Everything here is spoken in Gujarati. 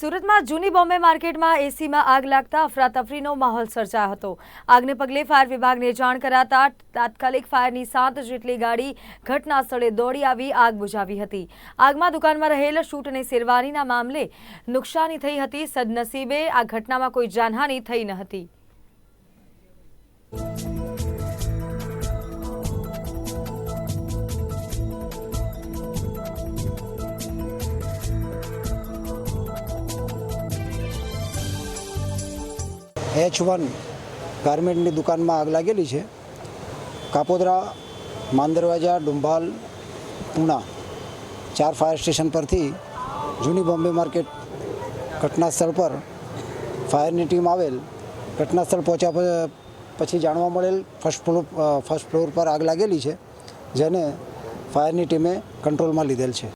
સુરતમાં જૂની બોમ્બે માર્કેટમાં એસીમાં આગ લાગતા અફરાતફરીનો માહોલ સર્જાયો હતો. આગને પગલે ફાયર વિભાગને જાણ કરાતા તાત્કાલિક ફાયરની સાત જેટલી ગાડી ઘટના સ્થળે દોડી આવી, આગ બુઝાવી હતી. આગમાં દુકાનમાં રહેલ શૂટ અને શેરવાનીના મામલે નુકસાની થઈ હતી, સદનસીબે આ ઘટનામાં કોઈ જાનહાની થઈ ન હતી. એચ વન ગાર્મેન્ટની દુકાનમાં આગ લાગેલી છે. કાપોદરા, માંદરવાજા, ડુંભાલ પૂણા ચાર ફાયર સ્ટેશન પરથી જૂની બોમ્બે માર્કેટ ઘટના સ્થળ પર ફાયરની ટીમ આવેલ. ઘટના સ્થળ પહોંચ્યા પછી જાણવા મળેલ ફર્સ્ટ ફ્લોર ફર્સ્ટ ફ્લોર પર આગ લાગેલી છે, જેને ફાયરની ટીમે કંટ્રોલમાં લીધેલ છે.